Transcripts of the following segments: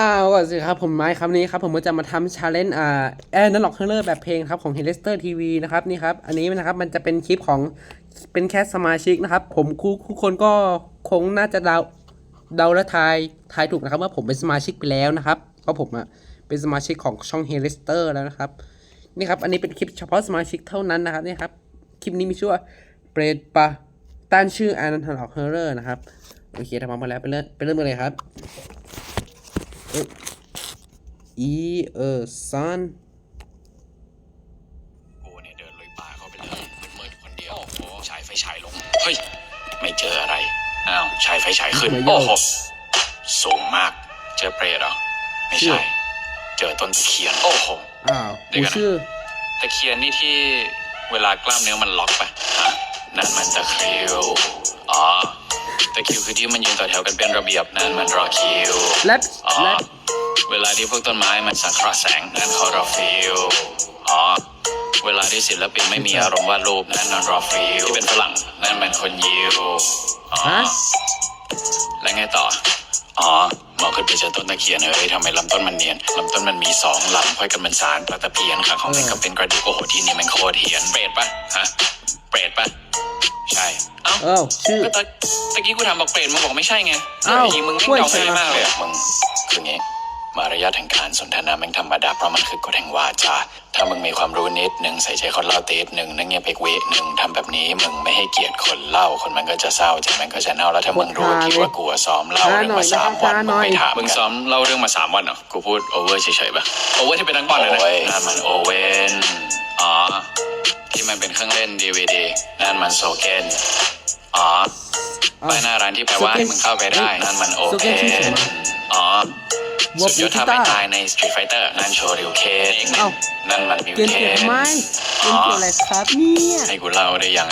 อ้าวสวัสดีครับผมไม้ครับนี้ครับผมก็จะมาทำชาเลนจ์อ่าแอนนัลล็อกเคอร์แบบเพลงครับของเฮเลสเตอร์ทีวีนะครับนี่ครับอันนี้นะครับมันจะเป็นคลิปของเป็นแค่สมาชิกนะครับ ผมคู่ทุกคนก็คงน่าจะเดาเดาและทายทายถูกนะครับว่าผมเป็นสมาชิกไปแล้วนะครับเพราะผมอะเป็นสมาชิกของช่องเฮเลสเตอร์แล้วนะครับนี่ครับอันนี้เป็นคลิปเฉพาะสมาชิกเท่านั้นนะครับนี่ครับคลิปนี้มีชื่อว่าเปรตปะตั้นชื่อแอนนัลล็อกเคอร์นะครับโอเคทำมาแล้วไปเริ่มไปเริ่มกันเลยครับ อีเออซันกูเนี่ยเดินลุยป่าเข้าไปเลยมืดๆคนเดียว โอ้โหฉายไฟฉายลง เฮ้ย ไม่เจออะไร อ้าวฉายไฟฉายขึ้น โอ้โห สูงมาก เจอเปรตเหรอ ไม่ใช่ เจอต้นตะเคียน โอ้โห อ้าวเดี๋ยวกูก่อนนะชื่อตะเคียนนี่ที่เวลากล้ามเนื้อมันล็อกปะฮะนั่นมันตะคริว อ๋อ ตะคริวคือที่มันยืนต่อแถวกันเป็นระเบียบนั่นมันรอคิวแรปอ๋อแรปเวลาที่พวกต้นไม้มันสังเคราะห์แสงนั่นคอรอฟิลอ๋อเวลาที่ศิลปินไม่มีอารมณ์วาดรูปนั่นนอนรอฟิลที่เป็นฝรั่งนั่นมันคนยิวอ๋อฮะ แล้วไงต่ออ๋อมองขึ้นไปเจอต้นตะเคียนเอ้ยทำไมลำต้นมันเนียนลำต้นมันมีสองลำห้อยกันเป็นสารปลาตะเพียนขาของมันก็เป็นกระดูกโอ้โหที่นี่มันโคตรเหียนเปรตปะฮะเปรตปะใช่เอ้า เอ้าชื่อ ก็ตะตะกี้กูถามบอกเปรตมึงบอกไม่ใช่ไงอ้าวไอ้มึงไม่ช่วยเดาใช่ง่ายไหมมากเลยอะมึงคืองี้มารยาทแห่งการสนทนาแม่งธรรมดาเพราะมันคือกฎแห่งวาจา ถ้ามึงมีความรู้นิดหนึ่งใส่ใจคนเล่าตีดหนึ่งนั่งเงียบเพกเวหนึ่งทำแบบนี้มึงไม่ให้เกียรติคนเล่าคนมันก็จะเศร้าใจมันก็จะเน่าแล้วถ้ามึงรู้คิดว่ากลัวซ้อมเล่าเรื่องมาสามวันมึงไม่ถามมึงซ้อมเล่าเรื่องมาสามวันเหรอกูพูดโอเวอร์เฉยๆป่ะโอเวอร์ที่เป็นนักบอลเลยนะนั่นมันโอเวนอ๋อที่มันเป็นเครื่องเล่นดีวีดีนั่นมันโซเกนอ๋อ ไปหน้าร้านที่แปลว่าให้มึงเข้าไปได้นั่นมันโอโซเพเกนชื่อเสียงนวะอ๋อวัวสุดยอดปีท่ากีไม่ตาร์ตายใน Street Fighter นั่นโชริวเคนเอ้านั่นมันมิวเกมเทเกี่ยวนทำไมเกอ๋มอเกี่ยวอะไรครับเนี่ยให้กูเล่าได้ยัง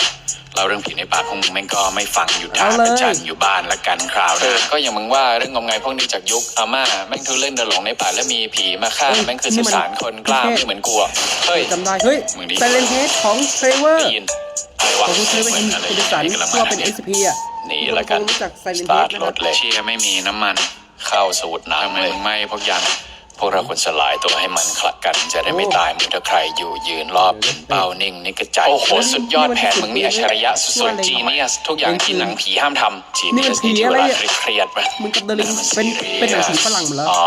เล่าเรื่องผีในป่าพวกมึงแม่งก็ไม่ฟังอยู่ท่าเอาเลยประจันอยู่บ้านละกันคราวหน้าก็อย่างมึงว่าเรื่องงมงายพวกนี้จากยุคอาม่าแม่งทุเล่นเดินหลงในป่าแล้วมีผีมาฆ่าแม่งคือสุสานคนกล้าไม่เหมือนกลัวเฮ้ยจำได้เฮ้ยมึงดิไซเลนเฮดของเทรเวอร์ได้ยินอะไรวะของคุณเทรเวอร์ยินอะไรคุณสันกำลังตัวมาเป็นเนี่ย SCP อะห นีละกันรู้จัก Silent สตาร์ท Head รถเลยเชี่ยไม่มีน้ำมันเข้าสูตรน้ำเลยไม่พวกยังพวกเราควรสลายตัวให้มันคลักกันจะได้ไม่ตายเหมือนถ้าใครอยู่ยืนรอบเป็นเป้านิ่งนี่กระจายโอ้โหสุดยอดแผนมึงนี่อัจฉริยะสุดๆจีเนียสทุกอย่างที่หนังผีห้ามทำจีนี่เนีมัยนสผีที่อะไรเวลาอะเครียดๆปะ มึงกับเดลิงเป็นเป็นหนังผีฝรั่งหมดแล้วอ๋อ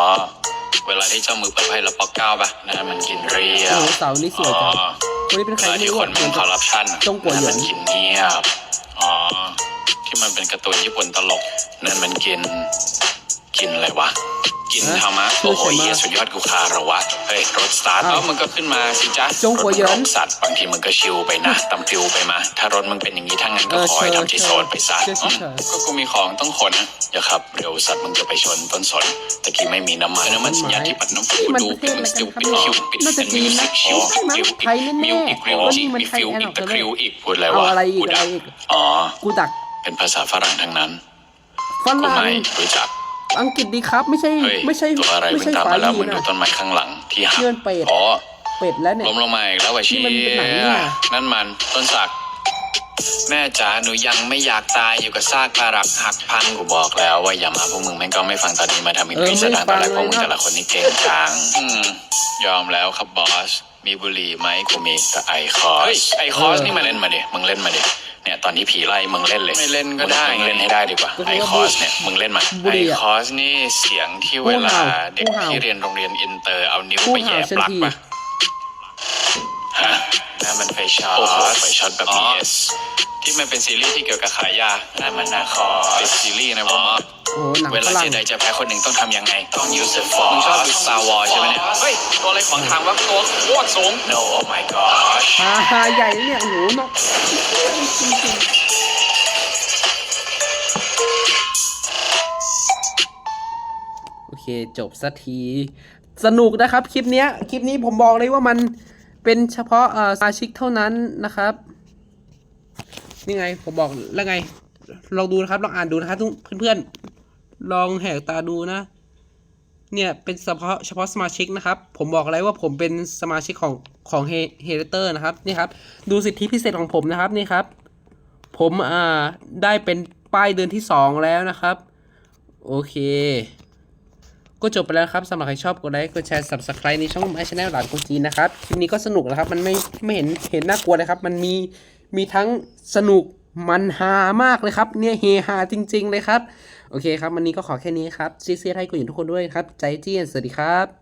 เวลาที่เจ้ามือเปิดไพ่แล้วปอกเก้าปะนั่นมันกินเรียโอ้วโหเสานี่สวยจังอ๋อคนนี้เป็นใครเวลาไม่ที่รู้คอะนเหมึมืองนคอร์รัปชันจงกัวเหยินนั่นมันกินเงียบอ๋อ ที่มันเป็นการ์ตูนญี่ปุ่นตลก นั่นมันกิน กินอะไรวะ กินฮะธรรมะชื่โอ้อโหเขียนมาเหี้ยสุดยอดกูคารวะ เฮ้ยรถสตาร์ทอ้าวแล้วมึงก็ขึ้นมาสิจ๊ะจงกัวเหยิน รถสัตว์บางทีมึงก็ชิวไปนะตำฟิวไปมา ถ้ารถมึงเป็นอย่างนี้ทั้งนั้นก็เออขอให้เชิญทำที่โซนไปซะเชิญอืมเชิญก็กูมีของต้องขนอย่าขับ เร็วสัตว์มึงจะไปชนต้นสนตะกี้ไม่มีน้ำมันน้ำมันสัญญาณที่ปัดน้ำฝนนี่มันดูประเทศมันอะไรสติลกันปิดครับคิวปิดน่าจะเป็นจีมินวนะสิกคิวใช่มั้งคิวไทยแน่ๆมิวอีกริวแล้วจินี่มันมีไทยฟิวแอนอีด์กตะออกคริวอีกพูดอะไรเอาวะอะไรอีกกูอะไรดักอีกอ๋อกูดัก เป็นภาษาฝรั่งทั้งนั้นฝกูรั่งไม่รู้จัก อังกฤษดีครับ ไม่ใช่เฮ้ยไม่ใช่ตัวอะไรไม่มึงใช่ตามฝามาแล้วลีมึงดูนะ ต้นไม้ข้างหลังที่หักเพื่อนเป็ด อ๋อเป็ดแล้วเนี่ย ล้มลงมาอีกแล้วไอ้นี่เชี่มันเป็นหนังนี่ยนะนั่นมันต้นสัก แม่จ๋าหนูยังไม่อยากตายอยู่กับซากปลาหลักหักพันกูบอกแล้วว่าอย่ามาพวกมึงแม่งก็ไม่ฟังตอนนี้มาทำอินเออพิสดารไม่ฟัตองนแรกพวกมึงเลยนะ แต่ละคนนี่เก่งจังอืมยอมแล้วครับบอส มีบุหรี่ไหมกูมีแต่ไอคอสไอคอสนี่มาเล่นมาดิมึงเล่นมาดิ เนี่ยตอนที่ผีไล่มึงเล่นเลยไม่เล่นก็ได้เล่นให้ได้ดีกว่าก็คือไอว่าคอสเนี่ยมึงเล่นมาบุหไอรี่อะคอสนี่เสียงที่เวลาผู้เห่าเด็กผู้เห่าที่เรียนโรงเรียนอินเตอร์เอานิ้วผู้ไปแหย่เห่าปลั๊กเช่นทีปะฮะนั่นมันไฟช็อตไฟช็อตแบบ BS ที่มันเป็นซีรีส์ที่เกี่ยวกับขายยานั่นมันนาคอเป็นซีรีส์นะวะ โอ้โหหนังเวฝลารั่งเจไดจะแพ้คนหนึ่งต้องทำยังไง ต้อง use the force มึงชอบดู Star Wars ใช่ไหมเนี่ย เฮ้ย ตัวอะไรขวางทางวะตัวโคตรสูง No oh my gosh ฮาฮาใหญ่เนี่ยโอ้โหเนาะจริงๆโอเคจบสักที สนุกนะครับคลิปเนี้ยคลิปนี้ผมบอกเลยว่ามันเป็นเฉพาะเอ่อสมาชิกเท่านั้นนะครับ นี่ไงผมบอกแล้วไงลองดูนะครับลองอ่านดูนะครับทุกเพื่อนๆ ลองแหกตาดูนะ เนี่ยเป็นเฉพาะเฉพาะสมาชิกนะครับ ผมบอกอะไรว่าผมเป็นสมาชิกของของเฮเลเตอร์นะครับนี่ครับ ดูสิทธิพิเศษของผมนะครับนี่ครับ ผมอ่าได้เป็นป้ายเดือนที่ 2 แล้วนะครับ โอเค ก็จบไปแล้วครับสำหรับใครชอบกดไลค์กดแชร์ subscribe ในช่องไอชแนลหลานคนจีนนะครับคลิปนี้ก็สนุกนะครับ มันไม่ไม่เห็นเห็นน่ากลัวเลยครับ มันมีมีทั้งสนุกมันฮามากเลยครับ เนี่ยเฮฮาจริง ๆ เลยครับ โอเคครับ วันนี้ก็ขอแค่นี้ครับซีซีให้คุณอยู่ทุกคนด้วยครับ ใจเจียนสวัสดีครับ